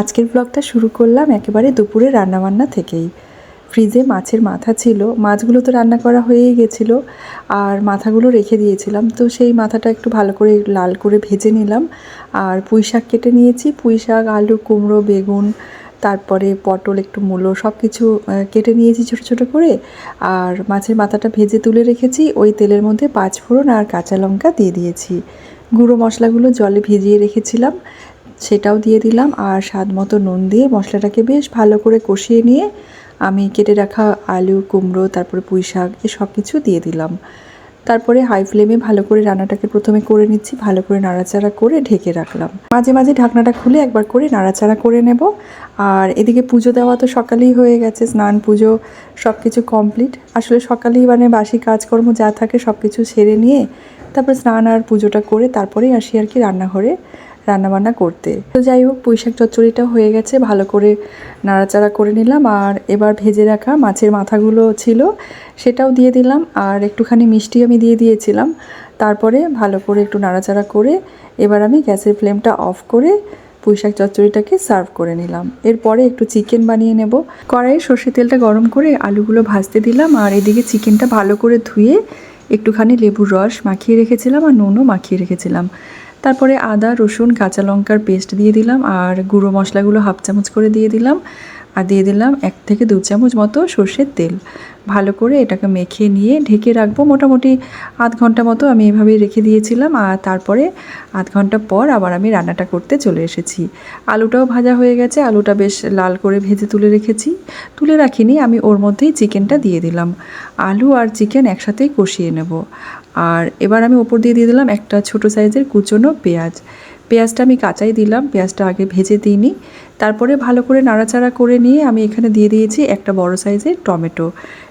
আজকের ব্লগটা শুরু করলাম একেবারে দুপুরে রান্নাবান্না থেকেই। ফ্রিজে মাছের মাথা ছিল, মাছগুলো তো রান্না করা হয়েই গেছিল, আর মাথাগুলো রেখে দিয়েছিলাম। তো সেই মাথাটা একটু ভালো করে লাল করে ভেজে নিলাম, আর পুঁই শাক কেটে নিয়েছি। পুঁই শাক, আলু, কুমড়ো, বেগুন, তারপরে পটল, একটু মূলো সব কিছু কেটে নিয়েছি ছোটো ছোটো করে। আর মাছের মাথাটা ভেজে তুলে রেখেছি, ওই তেলের মধ্যে পাঁচ ফোড়ন আর কাঁচা লঙ্কা দিয়ে দিয়েছি। গুঁড়ো মশলাগুলো জলে ভিজিয়ে রেখেছিলাম সেটাও দিয়ে দিলাম আর স্বাদ মতো নুন দিয়ে মশলাটাকে বেশ ভালো করে কষিয়ে নিয়ে আমি কেটে রাখা আলু, কুমড়ো, তারপরে পুঁই শাক এ সব কিছু দিয়ে দিলাম। তারপরে হাই ফ্লেমে ভালো করে রান্নাটাকে প্রথমে করে নিচ্ছি, ভালো করে নাড়াচাড়া করে ঢেকে রাখলাম। মাঝে মাঝে ঢাকনাটা খুলে একবার করে নাড়াচাড়া করে নেব। আর এদিকে পুজো দেওয়া তো সকালেই হয়ে গেছে, স্নান, পুজো সব কিছু কমপ্লিট আসলে সকালেই মানে বাসি কাজকর্ম যা থাকে সব কিছু সেরে নিয়ে তারপর স্নান আর পুজোটা করে তারপরেই আসি আর কি রান্নাঘরে। রান্নাবান্না করতে। তো যাই হোক পুঁইশাক চচ্চড়িটা হয়ে গেছে, ভালো করে নাড়াচাড়া করে নিলাম। আর এবার ভেজে রাখা মাছের মাথাগুলো ছিল, সেটাও দিয়ে দিলাম। আর একটুখানি মিষ্টি আমি দিয়ে দিয়েছিলাম। তারপরে ভালো করে একটু নাড়াচাড়া করে এবার আমি গ্যাসের ফ্লেমটা অফ করে পুঁইশাক চচ্চড়িটাকে সার্ভ করে নিলাম। এরপরে একটু চিকেন বানিয়ে নেব। কড়াইয়ে সর্ষে তেলটা গরম করে আলুগুলো ভাজতে দিলাম। আর এদিকে চিকেনটা ভালো করে ধুয়ে একটুখানি লেবুর রস মাখিয়ে রেখেছিলাম আর নুনও মাখিয়ে রেখেছিলাম। তারপরে আদা, রসুন, কাঁচা লঙ্কার পেস্ট দিয়ে দিলাম আর গুঁড়ো মশলাগুলো হাফ চামচ করে দিয়ে দিলাম। আর দিয়ে দিলাম এক থেকে দু চামচ মতো সর্ষের তেল। ভালো করে এটাকে মেখে নিয়ে ঢেকে রাখব। মোটামুটি আধ ঘণ্টা মতো আমি এভাবেই রেখে দিয়েছিলাম আর তারপরে আধ ঘণ্টা পর আবার আমি রান্নাটা করতে চলে এসেছি। আলুটাও ভাজা হয়ে গেছে। আলুটা বেশ লাল করে ভেজে তুলে রেখেছি। তুলে রাখিনি, আমি ওর মধ্যেই চিকেনটা দিয়ে দিলাম। আলু আর চিকেন একসাথেই কষিয়ে নেব। আর এবার আমি ওপর দিয়ে দিয়ে দিলাম একটা ছোট সাইজের কুচনো পেঁয়াজ। পেঁয়াজটা আমি কাঁচাই দিলাম, পেঁয়াজটা আগে ভেজে দিইনি। তারপরে ভালো করে নাড়াচাড়া করে নিয়ে আমি এখানে দিয়ে দিয়েছি একটা বড় সাইজের টমেটো।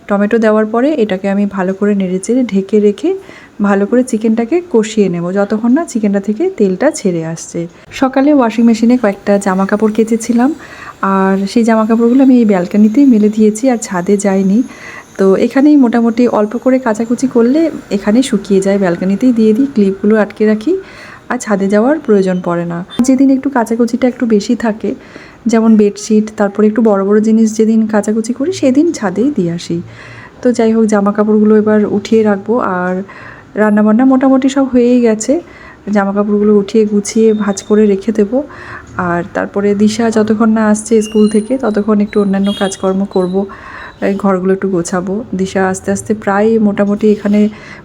টমেটো দেওয়ার পরে এটাকে আমি ভালো করে নেড়েচেড়ে ঢেকে রেখে ভালো করে চিকেনটাকে কষিয়ে নেব, যতক্ষণ না চিকেনটা থেকে তেলটা ছেড়ে আসছে। সকালে ওয়াশিং মেশিনে কয়েকটা জামা কাপড় কেচেছিলাম, আর সেই জামা কাপড়গুলো আমি এই ব্যালকানিতেই মেলে দিয়েছি আর ছাদে যাইনি। তো এখানেই মোটামুটি অল্প করে কাচাকুচি করলে এখানে শুকিয়ে যায়, ব্যালকানিতেই দিয়ে দিই, ক্লিপগুলো আটকে রাখি আর ছাদে যাওয়ার প্রয়োজন পড়ে না। যেদিন একটু কাচাকুচিটা একটু বেশি থাকে, যেমন বেডশিট, তারপরে একটু বড় বড় জিনিস যেদিন কাচাকুচি করি, সেদিন ছাদেই দিয়ে আসি। তো যাই হোক জামা কাপড়গুলো এবার উঠিয়ে রাখব আর রান্নাবান্না মোটামুটি সব হয়েই গেছে। জামা কাপড়গুলো উঠিয়ে গুছিয়ে ভাঁজ করে রেখে দেবো আর তারপরে দিশা যতক্ষণ না আসছে স্কুল থেকে, ততক্ষণ একটু অন্যান্য কাজকর্ম করব। ঘরগুলো একটু গোছাবো। দিশা আস্তে আস্তে প্রায় মোটামুটি এখানে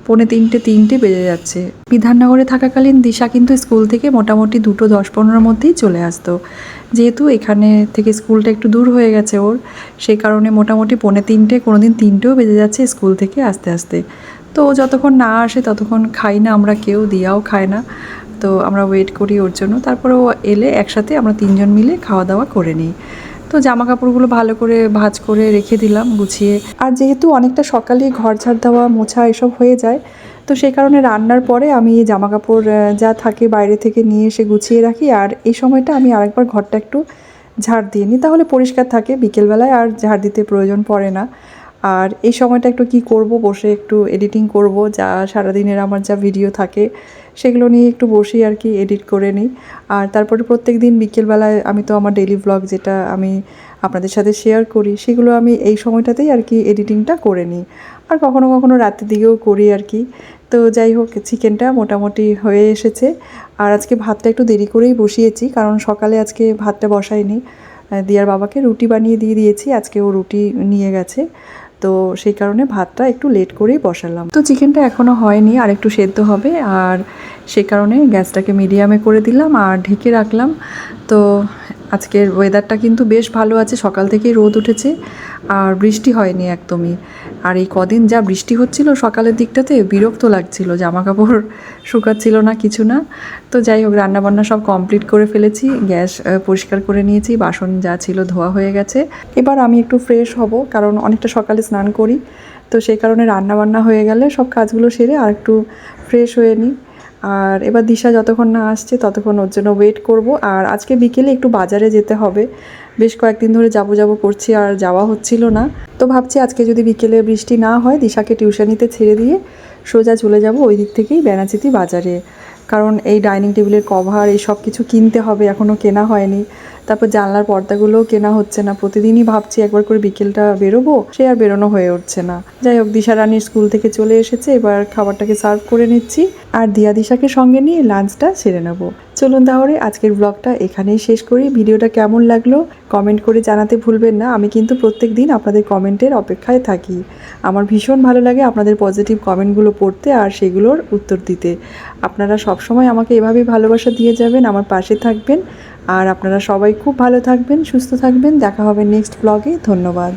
পৌনে তিনটে তিনটে বেজে যাচ্ছে। বিধাননগরে থাকাকালীন দিশা কিন্তু স্কুল থেকে মোটামুটি দুটো দশ পনেরোর মধ্যেই চলে আসতো। যেহেতু এখানে থেকে স্কুলটা একটু দূর হয়ে গেছে ওর সেই কারণে মোটামুটি পৌনে তিনটে কোনো দিন তিনটেও বেজে যাচ্ছে স্কুল থেকে আস্তে আস্তে। তো যতক্ষণ না আসে ততক্ষণ খাই না আমরা কেউ, দিয়াও খায় না। তো আমরা ওয়েট করি ওর জন্য। তারপরে ও এলে একসাথে আমরা তিনজন মিলে খাওয়া দাওয়া করে নিই। তো জামা কাপড়গুলো ভালো করে ভাজ করে রেখে দিলাম, গুছিয়ে। আর যেহেতু অনেকটা সকালে ঘর ঝাড় দেওয়া, মোছা এসব হয়ে যায়, তো সেই কারণে রান্নার পরে আমি জামা কাপড় যা থাকে বাইরে থেকে নিয়ে এসে গুছিয়ে রাখি। আর এই সময়টা আমি আরেকবার ঘরটা একটু ঝাড় দিয়ে নিই, তাহলে পরিষ্কার থাকে, বিকেলবেলায় আর ঝাড় দিতে প্রয়োজন পড়ে না। আর এই সময়টা একটু কি করব, বসে একটু এডিটিং করব, যা সারাদিনের আমার যা ভিডিও থাকে, সেগুলো নিয়ে একটু বসেই আর কি এডিট করে নিই। আর তারপরে প্রত্যেক দিন বিকেলবেলায় আমি তো আমার ডেলি ব্লগ যেটা আমি আপনাদের সাথে শেয়ার করি, সেগুলো আমি এই সময়টাতেই আর কি এডিটিংটা করে নিই। আর কখনো কখনো রাতের দিকেও করি আর কি। তো যাই হোক চিকেনটা মোটামুটি হয়ে এসেছে। আর আজকে ভাতটা একটু দেরি করেই বসিয়েছি, কারণ সকালে আজকে ভাতটা বসাইনি। দিয়ার বাবাকে রুটি বানিয়ে দিয়ে দিয়েছি, আজকে ও রুটি নিয়ে গেছে। তো সেই কারণে ভাতটা একটু লেট করেই বসালাম। তো চিকেনটা এখনও হয়নি আর একটু সেদ্ধ হবে। আর সে কারণে গ্যাসটাকে মিডিয়ামে করে দিলাম আর ঢেকে রাখলাম। তো আজকের ওয়েদারটা কিন্তু বেশ ভালো আছে, সকাল থেকেই রোদ উঠেছে, আর বৃষ্টি হয়নি একদমই। আর এই কদিন যা বৃষ্টি হচ্ছিল সকালের দিকটাতে বিরক্ত লাগছিল জামা কাপড় শুকাচ্ছিল না কিছু না। তো যাই হোক, রান্নাবান্না সব কমপ্লিট করে ফেলেছি, গ্যাস পরিষ্কার করে নিয়েছি, বাসন যা ছিল ধোয়া হয়ে গেছে। এবার আমি একটু ফ্রেশ হব, কারণ অনেকটা সকালে স্নান করি। তো সেই কারণে রান্নাবান্না হয়ে গেলে সব কাজগুলো সেরে আর একটু ফ্রেশ হয়ে নিই। আর এবার দিশা যতক্ষণ না আসছে, ততক্ষণ ওর জন্য ওয়েট করব। আর আজকে বিকেলে একটু বাজারে যেতে হবে। বেশ কয়েকদিন ধরে যাব যাব করছি, আর যাওয়া হচ্ছিল না। তো ভাবছি আজকে যদি বিকেলে বৃষ্টি না হয়, দিশাকে টিউশনিতে ছেড়ে দিয়ে সোজা চলে যাব ওই দিক থেকেই বেনাচিতি বাজারে। কারণ এই ডাইনিং টেবিলের কভার এই সব কিছু কিনতে হবে এখনও কেনা হয়নি। তারপর জানলার পর্দাগুলোও কেনা হচ্ছে না। প্রতিদিনই ভাবছি একবার করে বিকেলটা বেরোবো, সে আর বেরোনো হয়ে উঠছে না। যাই হোক, দিশা রানীর স্কুল থেকে চলে এসেছে, এবার খাবারটাকে সার্ভ করে নিচ্ছি। আর দিয়া দিশাকে সঙ্গে নিয়ে লাঞ্চটা সেরে নেব। চলুন তাহলে আজকের ব্লগটা এখানেই শেষ করি। ভিডিওটা কেমন লাগল কমেন্ট করে জানাতে ভুলবেন না। আমি কিন্তু প্রত্যেক দিন আপনাদের কমেন্টের অপেক্ষায় থাকি। আমার ভীষণ ভালো লাগে আপনাদের পজিটিভ কমেন্টগুলো পড়তে আর সেগুলোর উত্তর দিতে। আপনারা সবসময় আমাকে এভাবেই ভালোবাসা দিয়ে যাবেন, আমার পাশে থাকবেন। আর আপনারা সবাই খুব ভালো থাকবেন সুস্থ থাকবেন। দেখা হবে নেক্সট ব্লগে ধন্যবাদ।